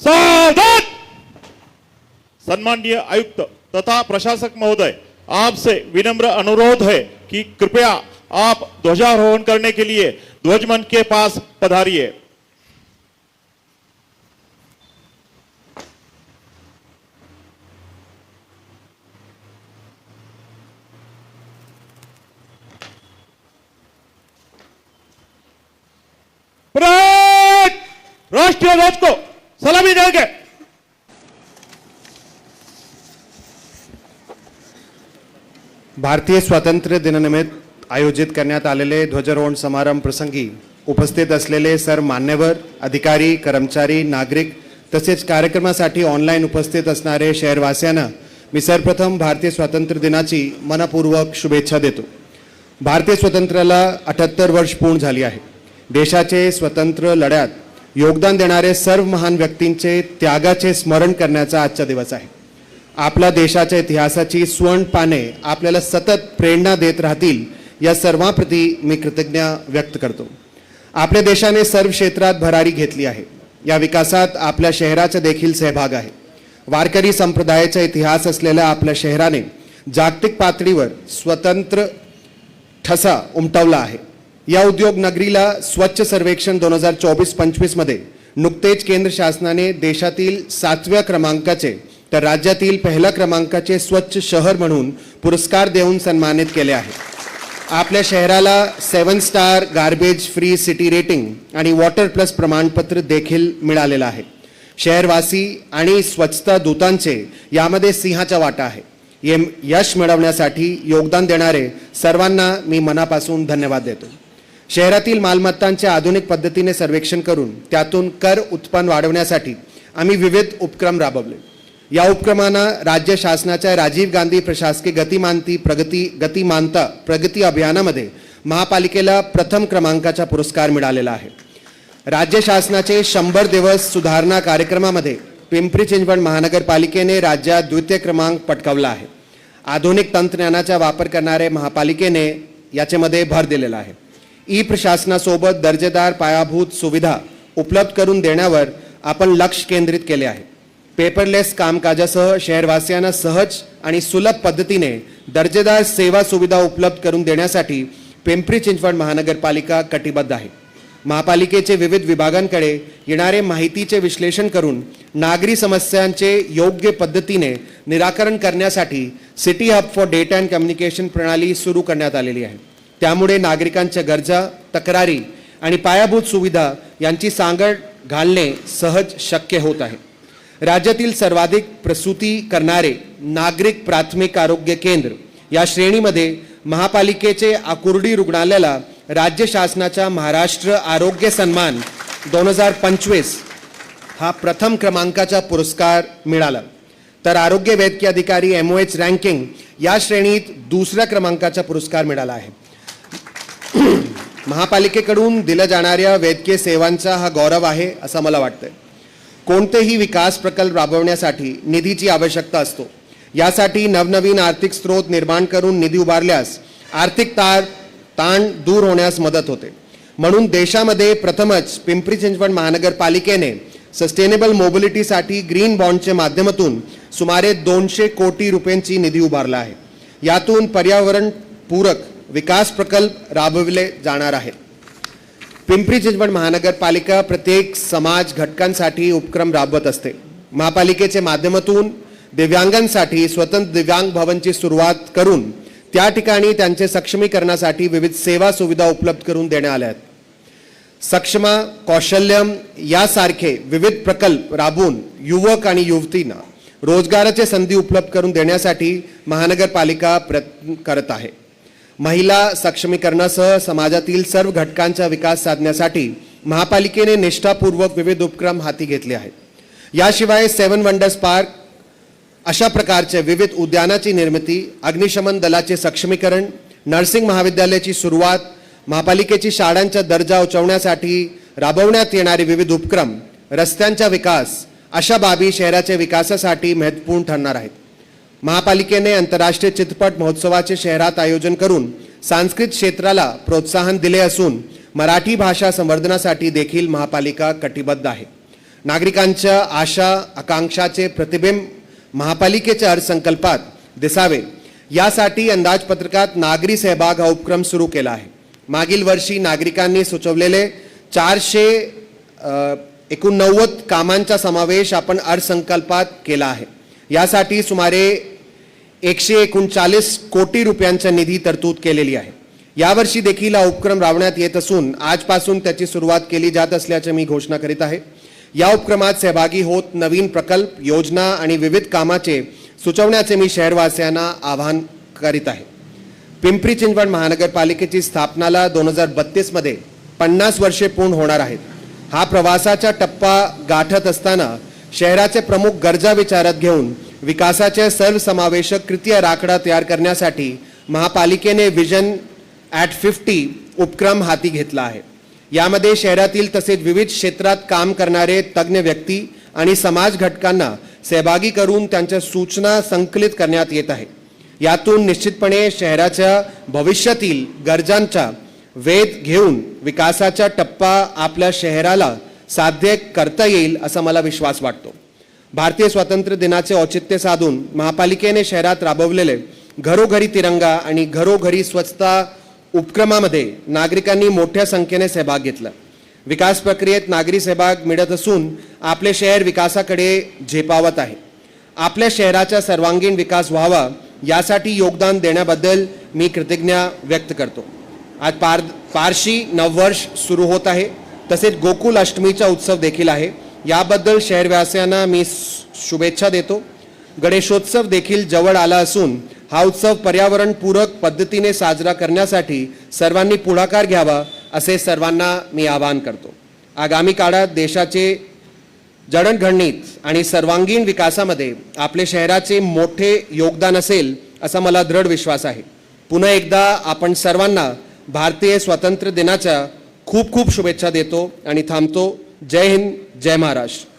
सावधान सम्माननीय आयुक्त तथा प्रशासक महोदय आपसे विनम्र अनुरोध है कि कृपया आप ध्वजारोहण करने के लिए ध्वजमन के पास पधारिए। राष्ट्रीय ध्वज को सलामी देंगे भारतीय स्वातंत्र्य दिनानिमित्त आयोजित करण्यात आलेले ध्वजारोहण समारंभ प्रसंगी उपस्थित असलेले सर मान्यवर अधिकारी कर्मचारी नागरिक तसेच कार्यक्रमासाठी ऑनलाईन उपस्थित असणारे शहरवासियांना मी सर्वप्रथम भारतीय स्वातंत्र्य दिनाची मनपूर्वक शुभेच्छा देतो. भारतीय स्वातंत्र्याला अठ्याहत्तर वर्ष पूर्ण झाली आहे. देशाचे स्वतंत्र लढ्यात योगदान देणारे सर्व महान व्यक्तींचे त्यागाचे स्मरण करण्याचा आजचा दिवस आहे. आपल्या देशाच्या इतिहासाची स्वर्ण पाने आपल्याला सतत प्रेरणा देत राहतील या सर्वांप्रती मी कृतज्ञ व्यक्त करतो. आपल्या देशाने सर्व क्षेत्रात भरारी घेतली आहे. या विकासात आपल्या शहराचा देखील सहभाग आहे. वारकरी संप्रदायाचा इतिहास असलेल्या आपल्या शहराने जागतिक पातळीवर स्वतंत्र ठसा उमटवला आहे. या उद्योग नगरीला स्वच्छ सर्वेक्षण दोन हजार चोवीस पंचवीसमध्ये नुकतेच केंद्र शासनाने देशातील सातव्या क्रमांकाचे तर राज्यातील पहिल्या क्रमांकाचे स्वच्छ शहर म्हणून पुरस्कार देऊन सन्मानित केले आहे. आपल्या शहराला seven star garbage free city rating आणि वॉटर प्लस प्रमाणपत्र देखील मिळालेलं आहे. शहरवासी आणि स्वच्छता दूतांचे यामध्ये सिंहाचा वाटा आहे. हे यश मिळवण्यासाठी योगदान देणारे सर्वांना मी मनापासून धन्यवाद देतो. शहरातील मालमत्तांचे आधुनिक पद्धतीने सर्वेक्षण करून त्यातून कर उत्पन्न वाढवण्यासाठी आम्ही विविध उपक्रम राबवले. या उपक्रमांना राज्य शासनाच्या राजीव गांधी प्रशासकीय गतिमानती प्रगती गतिमानता प्रगती अभियानामध्ये महापालिकेला प्रथम क्रमांकाचा पुरस्कार मिळालेला आहे. राज्य शासनाचे शंभर दिवस सुधारणा कार्यक्रमामध्ये पिंपरी चिंचवड महानगरपालिकेने राज्यात द्वितीय क्रमांक पटकावला आहे. आधुनिक तंत्रज्ञानाचा वापर करणारे महापालिकेने याच्यामध्ये भर दिलेला आहे. ई प्रशासनासोबत दर्जेदार पायाभूत सुविधा उपलब्ध करून देण्यावर आपण लक्ष केंद्रित केले आहे. पेपरलेस कामकाजासह शहरवासियांना सहज आणि सुलभ पद्धतीने दर्जेदार सेवा सुविधा उपलब्ध करून देण्यासाठी पिंपरी चिंचवड महानगरपालिका कटिबद्ध आहे. महापालिकेचे विविध विभागांकडे येणारे माहितीचे विश्लेषण करून नागरी समस्यांचे योग्य पद्धतीने निराकरण करण्यासाठी city hub for data and communication प्रणाली सुरू करण्यात आलेली आहे. त्यामुळे नागरिकांच्या गरजा तक्रारी आणि पायाभूत सुविधा यांची सांगड घालणे सहज शक्य होत आहे. राज्यातील सर्वाधिक प्रसूती करणारे नागरिक प्राथमिक आरोग्य केंद्र या श्रेणीमध्ये महापालिकेचे आकुर्डी रुग्णालयाला राज्य शासनाचा महाराष्ट्र आरोग्य सन्मान दोन हजार पंचवीस हा प्रथम क्रमांकाचा पुरस्कार मिळाला. तर आरोग्य वैद्यकीय अधिकारी एम ओ एच रँकिंग या श्रेणीत दुसऱ्या क्रमांकाचा पुरस्कार मिळाला आहे. महापालिकेकडून दिल्या जाणाऱ्या वैद्यकीय सेवांचा हा गौरव आहे असं मला वाटतंय. कोणतेही विकास प्रकल्प राबवण्यासाठी निधीची आवश्यकता असतो. यासाठी नवनवीन आर्थिक स्रोत निर्माण करून निधी उभारल्यास आर्थिक तार ताण दूर होण्यास मदत होते. म्हणून देशामध्ये प्रथमच पिंपरी चिंचवड महानगरपालिकेने सस्टेनेबल मोबिलिटीसाठी ग्रीन बॉन्डच्या माध्यमातून सुमारे दोनशे कोटी रुपयांची निधी उभारला आहे. यातून पर्यावरण पूरक विकास प्रकल्प राबविले जाणार आहेत पिंपरी चिंचवड महानगरपालिका प्रत्येक समाज घटकांसाठी उपक्रम राबवत असते. महापालिकेच्या माध्यमातून दिव्यांगांसाठी स्वतंत्र दिव्यांग भवनची सुरुवात करून त्या ठिकाणी त्यांचे सक्षमीकरणासाठी विविध सेवा सुविधा उपलब्ध करून देण्यात आल्या आहेत. सक्षमा कौशल्यम यासारखे विविध प्रकल्प राबवून युवक आणि युवतींना रोजगाराचे संधी उपलब्ध करून देण्यासाठी महानगरपालिका प्रयत्न करत आहे. महिला सक्षमीकरणासह समाजातील सर्व घटकांचा विकास साधण्यासाठी महापालिकेने निष्ठापूर्वक विविध उपक्रम हाती घेतले आहेत. याशिवाय सेवन वंडर्स पार्क अशा प्रकारचे विविध उद्यानाची निर्मिती अग्निशमन दलाचे सक्षमीकरण नर्सिंग महाविद्यालयाची सुरुवात महापालिकेची शाळांचा दर्जा उचवण्यासाठी राबवण्यात येणारे विविध उपक्रम रस्त्यांचा विकास अशा बाबी शहराच्या विकासासाठी महत्त्वपूर्ण ठरणार आहेत. महापालिकेने आंतरराष्ट्रीय चित्रपट महोत्सवाचे शहरात आयोजन करून सांस्कृतिक क्षेत्राला प्रोत्साहन दिले असून मराठी भाषा संवर्धनासाठी देखील महापालिका कटिबद्ध आहे. नागरिकांच्या आशा आकांक्षाचे प्रतिबिंब महापालिकेच्या अर्थसंकल्पात दिसावे. यासाठी अंदाजपत्रकात नागरी सहभाग हा उपक्रम सुरू केला आहे. मागील वर्षी नागरिकांनी सुचवलेले चारशे एकोणनव्वद कामांचा समावेश आपण अर्थसंकल्पात केला आहे. यासाठी सुमारे एकशे एकोणचाळीस कोटी रुपयांचा निधी तरतूद केलेली आहे. यावर्षी देखील हा उपक्रम राबवण्यात येत असून आजपासून त्याची सुरुवात केली जात असल्याचे मी घोषणा करीत आहे. या उपक्रमात सहभागी होत नवीन प्रकल्प योजना आणि विविध कामाचे सुचवण्याचे मी शहरवासियांना आवाहन करीत आहे. पिंपरी चिंचवड महानगरपालिकेची स्थापनाला दोन हजार बत्तीसमध्ये पन्नास वर्षे पूर्ण होणार आहेत. हा प्रवासाचा टप्पा गाठत असताना शहराचे प्रमुख गरजा विचारात घेऊन विकासाचे सर्वसमावेशक कृतीय राखडा तयार करण्यासाठी महापालिकेने विजन ॲट फिफ्टी उपक्रम हाती घेतला आहे. यामध्ये शहरातील तसेच विविध क्षेत्रात काम करणारे तज्ज्ञ व्यक्ती आणि समाज घटकांना सहभागी करून त्यांच्या सूचना संकलित करण्यात येत आहे. यातून निश्चितपणे शहराच्या भविष्यातील गरजांचा वेध घेऊन विकासाचा टप्पा आपल्या शहराला साध्य करता येईल असा मला विश्वास वाटतो. भारतीय स्वातंत्र्य दिनाचे औचित्य साधून महापालिकेने शहरात राबवलेले घरोघरी तिरंगा आणि घरोघरी स्वच्छता उपक्रमामध्ये नागरिकांनी मोठ्या संख्येने सहभाग घेतला. विकास प्रक्रियेत नागरी सहभाग मिळत असून आपले शहर विकासाकडे झेपावत आहे. आपल्या शहराचा सर्वांगीण विकास व्हावा यासाठी योगदान देण्याबद्दल मी कृतज्ञा व्यक्त करतो. आज पार पारशी नववर्ष सुरू होत आहे. तसेच गोकुल अष्टमीचा उत्सव देखील आहे. याबद्दल शहरवासियांना मी शुभेच्छा देतो. गणेशोत्सव देखील जवळ आला असून हा उत्सव पर्यावरणपूरक पद्धतीने साजरा करण्यासाठी सर्वांनी पुढाकार घ्यावा असे सर्वांना मी आवाहन करतो. आगामी काळात देशाचे जडणघडणीत आणि सर्वांगीण विकासामध्ये आपले शहराचे मोठे योगदान असेल असा मला दृढ विश्वास आहे. पुन्हा एकदा आपण सर्वांना भारतीय स्वातंत्र्य दिनाच्या खूप खूप शुभेच्छा देतो आणि थांबतो. जय हिंद जय महाराष्ट्र.